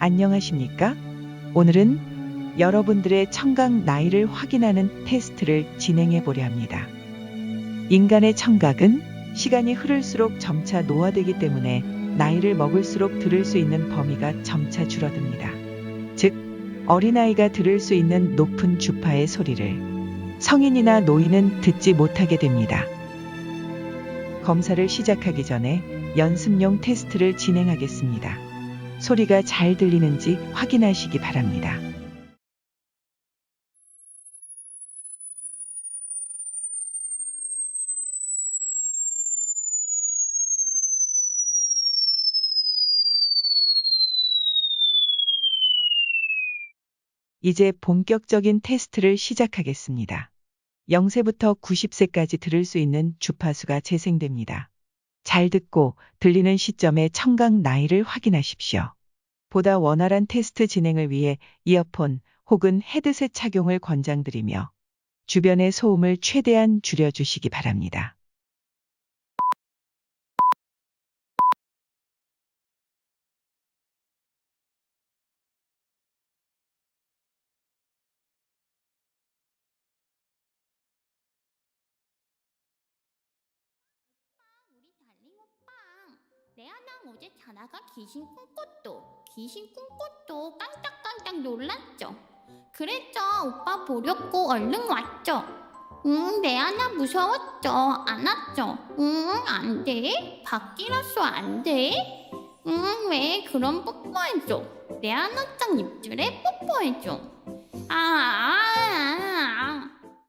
안녕하십니까? 오늘은 여러분들의 청각 나이를 확인하는 테스트를 진행해 보려 합니다. 인간의 청각은 시간이 흐를수록 점차 노화되기 때문에 나이를 먹을수록 들을 수 있는 범위가 점차 줄어듭니다. 즉, 어린아이가 들을 수 있는 높은 주파의 소리를 성인이나 노인은 듣지 못하게 됩니다. 검사를 시작하기 전에 연습용 테스트를 진행하겠습니다. 소리가 잘 들리는지 확인하시기 바랍니다. 이제 본격적인 테스트를 시작하겠습니다. 0세부터 90세까지 들을 수 있는 주파수가 재생됩니다. 잘 듣고 들리는 시점에 청각 나이를 확인하십시오. 보다 원활한 테스트 진행을 위해 이어폰 혹은 헤드셋 착용을 권장드리며 주변의 소음을 최대한 줄여주시기 바랍니다. 레아랑 어제 자다가 귀신 꿈꿨도 귀신 꿈꿨도 깜짝깜짝 놀랐죠. 그랬죠. 오빠 보려고 얼른 왔죠. 응 레아나 무서웠죠. 안 왔죠. 응 안돼. 밖이라서 안돼. 응왜 그럼 뽀뽀해줘? 레아나 짱 입술에 뽀뽀해줘. 아, 아, 아,